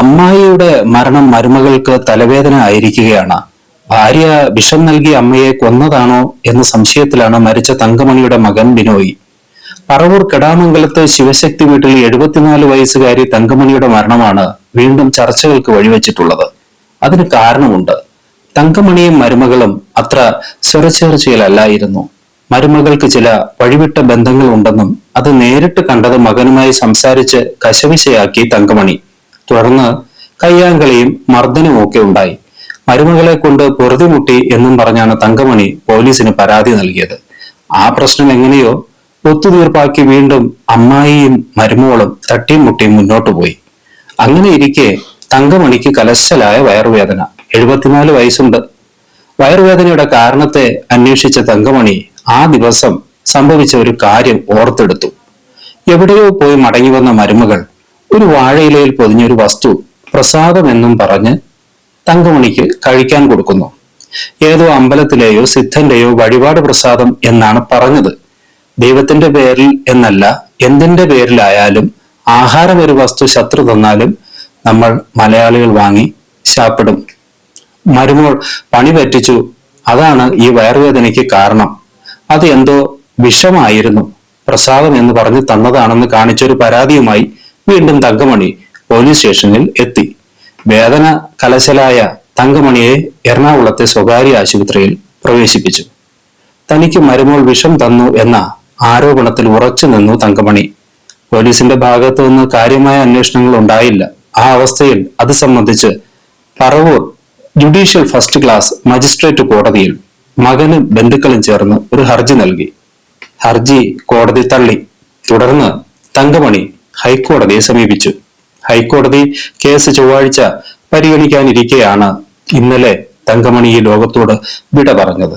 അമ്മായിയുടെ മരണം മരുമകൾക്ക് തലവേദന ആയിരിക്കുകയാണ്. ഭാര്യ വിഷം നൽകി അമ്മയെ കൊന്നതാണോ എന്ന സംശയത്തിലാണ് മരിച്ച തങ്കമണിയുടെ മകൻ ബിനോയ്. പറവൂർ കെടാമംഗലത്ത് ശിവശക്തി വീട്ടിൽ എഴുപത്തിനാല് വയസ്സുകാരി തങ്കമണിയുടെ മരണമാണ് വീണ്ടും ചർച്ചകൾക്ക് വഴിവെച്ചിട്ടുള്ളത്. അതിന് കാരണമുണ്ട്. തങ്കമണിയും മരുമകളും അത്ര സ്വരച്ചേർച്ചയിലല്ലായിരുന്നു മരുമകൾക്ക് ചില വഴിവിട്ട ബന്ധങ്ങൾ ഉണ്ടെന്നും അത് നേരിട്ട് കണ്ടത് മകനുമായി സംസാരിച്ച് കശവിശയാക്കി തങ്കമണി. തുടർന്ന് കയ്യാങ്കളിയും മർദ്ദനവും ഒക്കെ ഉണ്ടായി. മരുമകളെ കൊണ്ട് പൊറുതിമുട്ടി എന്നും പറഞ്ഞാണ് തങ്കമണി പോലീസിന് പരാതി നൽകിയത്. ആ പ്രശ്നം എങ്ങനെയോ ഒത്തുതീർപ്പാക്കി വീണ്ടും അമ്മായിയും മരുമോളും തട്ടിയും മുട്ടിയും മുന്നോട്ടു പോയി. അങ്ങനെ ഇരിക്കെ തങ്കമണിക്ക് കലശലായ വയറുവേദന. എഴുപത്തിനാല് വയസ്സുണ്ട്. വയറുവേദനയുടെ കാരണത്തെ അന്വേഷിച്ച തങ്കമണി ആ ദിവസം സംഭവിച്ച ഒരു കാര്യം ഓർത്തെടുത്തു. എവിടെയോ പോയി മടങ്ങി വന്ന മരുമകൾ ഒരു വാഴയിലയിൽ പൊതിഞ്ഞൊരു വസ്തു പ്രസാദമെന്നും പറഞ്ഞ് തങ്കമണിക്ക് കഴിക്കാൻ കൊടുക്കുന്നു. ഏതോ അമ്പലത്തിലെയോ സിദ്ധന്റെയോ വഴിപാട് പ്രസാദം എന്നാണ് പറഞ്ഞത്. ദൈവത്തിന്റെ പേരിൽ എന്നല്ല എന്തിന്റെ പേരിലായാലും ആഹാരം ഒരു വസ്തു ശത്രു തന്നാലും നമ്മൾ മലയാളികൾ വാങ്ങി ശാപ്പിടും. മരുമോൾ പണി പറ്റിച്ചു. അതാണ് ഈ വയറുവേദനയ്ക്ക് കാരണം. അത് എന്തോ വിഷമായിരുന്നു. പ്രസാദം എന്ന് പറഞ്ഞ് തന്നതാണെന്ന് കാണിച്ചൊരു പരാതിയുമായി വീണ്ടും തങ്കമണി പോലീസ് സ്റ്റേഷനിൽ എത്തി. വേദന കലശലായ തങ്കമണിയെ എറണാകുളത്തെ സ്വകാര്യ ആശുപത്രിയിൽ പ്രവേശിപ്പിച്ചു. തനിക്ക് മരുമോൾ വിഷം തന്നു എന്ന ആരോപണത്തിൽ ഉറച്ചു നിന്നു തങ്കമണി. പോലീസിന്റെ ഭാഗത്തു നിന്ന് കാര്യമായ അന്വേഷണങ്ങൾ ഉണ്ടായില്ല. ആ അവസ്ഥയിൽ അത് സംബന്ധിച്ച് Paravur judicial first class magistrate കോടതിയിൽ മകനും ബന്ധുക്കളും ചേർന്ന് ഒരു ഹർജി നൽകി. ഹർജി കോടതി തള്ളി. തുടർന്ന് തങ്കമണി ഹൈക്കോടതിയെ സമീപിച്ചു. ഹൈക്കോടതി കേസ് ചൊവ്വാഴ്ച പരിഗണിക്കാനിരിക്കെയാണ് ഇന്നലെ തങ്കമണി ഈ ലോകത്തോട് വിട പറഞ്ഞത്.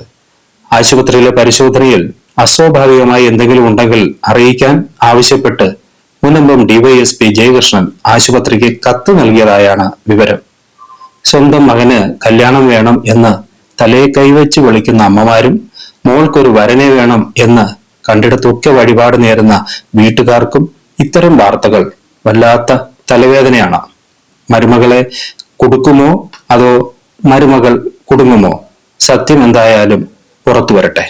ആശുപത്രിയിലെ പരിശോധനയിൽ അസ്വാഭാവികമായി എന്തെങ്കിലും ഉണ്ടെങ്കിൽ അറിയിക്കാൻ ആവശ്യപ്പെട്ട് മുനമ്പം ഡിവൈഎസ്പി ജയകൃഷ്ണൻ ആശുപത്രിക്ക് കത്ത് നൽകിയതായാണ് വിവരം. സ്വന്തം മകന് കല്യാണം വേണം എന്ന് തലയെ കൈവച്ച് വിളിക്കുന്ന അമ്മമാരും മോൾക്കൊരു വരനെ വേണം എന്ന് കണ്ടിടത്തൊക്കെ വഴിപാട് നേരുന്ന വീട്ടുകാർക്കും ഇത്തരം വാർത്തകൾ വല്ലാത്ത തലവേദനയാണ്. മരുമകളെ കൊടുക്കുമോ അതോ മരുമകൾ കുടുങ്ങുമോ? സത്യം എന്തായാലും പുറത്തു വരട്ടെ.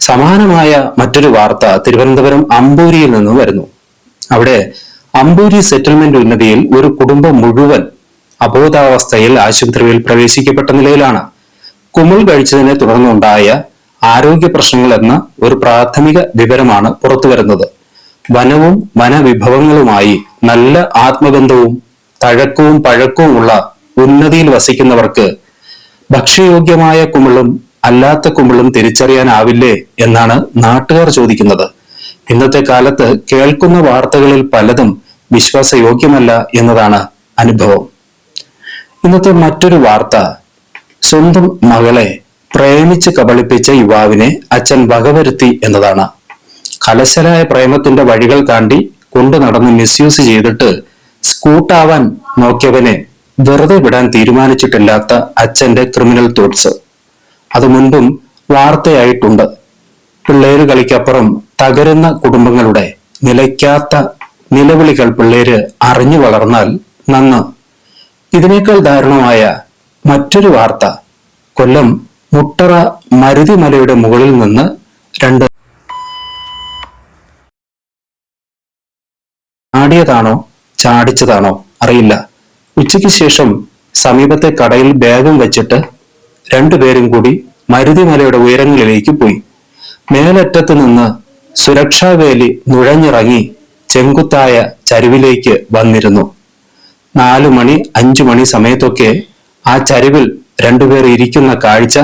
സമാനമായ മറ്റൊരു വാർത്ത തിരുവനന്തപുരം അമ്പൂരിയിൽ നിന്ന് വരുന്നു. അവിടെ അമ്പൂരി സെറ്റിൽമെന്റ് ഉന്നതിയിൽ ഒരു കുടുംബം മുഴുവൻ അബോധാവസ്ഥയിൽ ആശുപത്രിയിൽ പ്രവേശിക്കപ്പെട്ട നിലയിലാണ്. കുമിൾ കഴിച്ചതിനെ തുടർന്നുണ്ടായ ആരോഗ്യ പ്രശ്നങ്ങൾ എന്ന ഒരു പ്രാഥമിക വിവരമാണ് പുറത്തുവരുന്നത് വനവും വനവിഭവങ്ങളുമായി നല്ല ആത്മബന്ധവും തഴക്കവും പഴക്കവുമുള്ള ഉന്നതിയിൽ വസിക്കുന്നവർക്ക് ഭക്ഷ്യയോഗ്യമായ കുമിളും അല്ലാത്ത കുമിളും തിരിച്ചറിയാനാവില്ലേ എന്നാണ് നാട്ടുകാർ ചോദിക്കുന്നത്. ഇന്നത്തെ കാലത്ത് കേൾക്കുന്ന വാർത്തകളിൽ പലതും വിശ്വാസയോഗ്യമല്ല എന്നതാണ് അനുഭവം. ഇന്നത്തെ മറ്റൊരു വാർത്ത സ്വന്തം മകളെ പ്രേമിച്ച് കബളിപ്പിച്ച യുവാവിനെ അച്ഛൻ വകവരുത്തി എന്നതാണ്. കലശലായ പ്രേമത്തിന്റെ വഴികൾ താണ്ടി കൊണ്ടു നടന്ന് മിസ്യൂസ് ചെയ്തിട്ട് സ്കൂട്ടാവാൻ നോക്കിയവനെ വെറുതെ വിടാൻ തീരുമാനിച്ചിട്ടില്ലാത്ത അച്ഛന്റെ ക്രിമിനൽ തോട്ട്സ് അത് മുൻപും വാർത്തയായിട്ടുണ്ട്. പിള്ളേര് കളിക്കപ്പുറം തകരുന്ന കുടുംബങ്ങളുടെ നിലയ്ക്കാത്ത നിലവിളികൾ പിള്ളേര് അറിഞ്ഞു വളർന്നാൽ നന്ന്. ഇതിനേക്കാൾ ദാരുണമായ മറ്റൊരു വാർത്ത. കൊല്ലം മുട്ടറ മരുതിമലയുടെ മുകളിൽ നിന്ന് രണ്ട് ചാടിയതാണോ? ചാടിച്ചതാണോ? അറിയില്ല. ഉച്ചയ്ക്ക് ശേഷം സമീപത്തെ കടയിൽ ബാഗും വെച്ചിട്ട് രണ്ടുപേരും കൂടി മരുതിമലയുടെ ഉയരങ്ങളിലേക്ക് പോയി. മേലറ്റത്ത് നിന്ന് സുരക്ഷാവേലി നുഴഞ്ഞിറങ്ങി ചെങ്കുത്തായ ചരിവിലേക്ക് വന്നിരുന്നു. നാലു മണി അഞ്ചു മണി സമയത്തൊക്കെ ആ ചരിവിൽ രണ്ടുപേർ ഇരിക്കുന്ന കാഴ്ച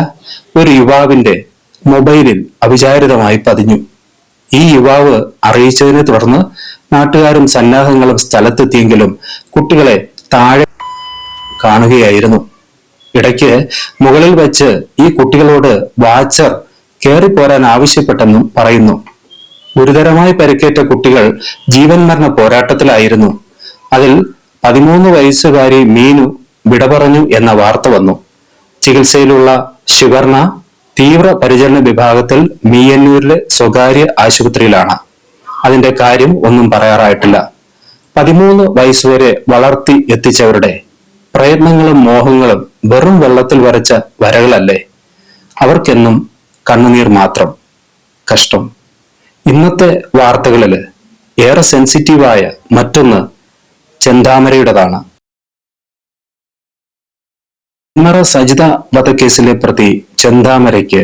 ഒരു യുവാവിന്റെ മൊബൈലിൽ അവിചാരിതമായി പതിഞ്ഞു. ഈ യുവാവ് അറിയിച്ചതിനെ തുടർന്ന് നാട്ടുകാരും സന്നാഹങ്ങളും സ്ഥലത്തെത്തിയെങ്കിലും കുട്ടികളെ താഴെ കാണുകയായിരുന്നു. ഇടയ്ക്ക് മുകളിൽ വെച്ച് ഈ കുട്ടികളോട് വാച്ചർ കയറിപ്പോരാൻ ആവശ്യപ്പെട്ടെന്നും പറയുന്നു. ഗുരുതരമായി പരിക്കേറ്റ കുട്ടികൾ ജീവൻ മരണ പോരാട്ടത്തിലായിരുന്നു. അതിൽ പതിമൂന്ന് വയസ്സുകാരി മീനു വിട പറഞ്ഞു എന്ന വാർത്ത വന്നു. ചികിത്സയിലുള്ള ശിവർണ തീവ്ര പരിചരണ വിഭാഗത്തിൽ മീയന്നൂരിലെ സ്വകാര്യ ആശുപത്രിയിലാണ്. അതിന്റെ കാര്യം ഒന്നും പറയാറായിട്ടില്ല. പതിമൂന്ന് വയസ്സുവരെ വളർത്തി എത്തിച്ചവരുടെ പ്രയത്നങ്ങളും മോഹങ്ങളും വെറും വെള്ളത്തിൽ വരച്ച വരകളല്ലേ? അവർക്കെന്നും കണ്ണുനീർ മാത്രം. കഷ്ടം. ഇന്നത്തെ വാർത്തകളിൽ ഏറെ സെൻസിറ്റീവായ മറ്റൊന്ന് ചെന്താമരയുടേതാണ്. ഉമ്മറ സജിത വധക്കേസിലെ പ്രതി ചെന്താമരയ്ക്ക്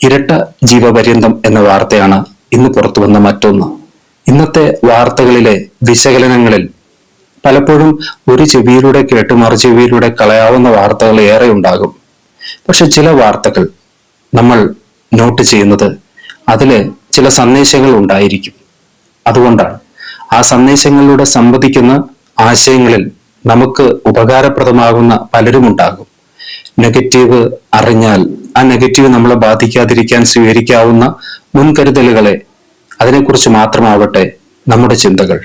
ഇരട്ട ജീവപര്യന്തം എന്ന വാർത്തയാണ് ഇന്ന് പുറത്തു വന്ന മറ്റൊന്ന്. ഇന്നത്തെ വാർത്തകളിലെ വിശകലനങ്ങളിൽ പലപ്പോഴും ഒരു ചെവിയിലൂടെ കേട്ട് മറു ചെവിയിലൂടെ കളയാവുന്ന വാർത്തകൾ ഏറെ ഉണ്ടാകും പക്ഷെ ചില വാർത്തകൾ നമ്മൾ നോട്ട് ചെയ്യുന്നത് അതിൽ ചില സന്ദേശങ്ങൾ ഉണ്ടായിരിക്കും. അതുകൊണ്ടാണ്. ആ സന്ദേശങ്ങളിലൂടെ സംവദിക്കുന്ന ആശയങ്ങളിൽ നമുക്ക് ഉപകാരപ്രദമാകുന്ന പലരും ഉണ്ടാകും നെഗറ്റീവ് അറിഞ്ഞാൽ ആ നെഗറ്റീവ് നമ്മളെ ബാധിക്കാതിരിക്കാൻ സ്വീകരിക്കാവുന്ന മുൻകരുതലുകളെ അതിനെക്കുറിച്ച് മാത്രമാവട്ടെ നമ്മുടെ ചിന്തകൾ.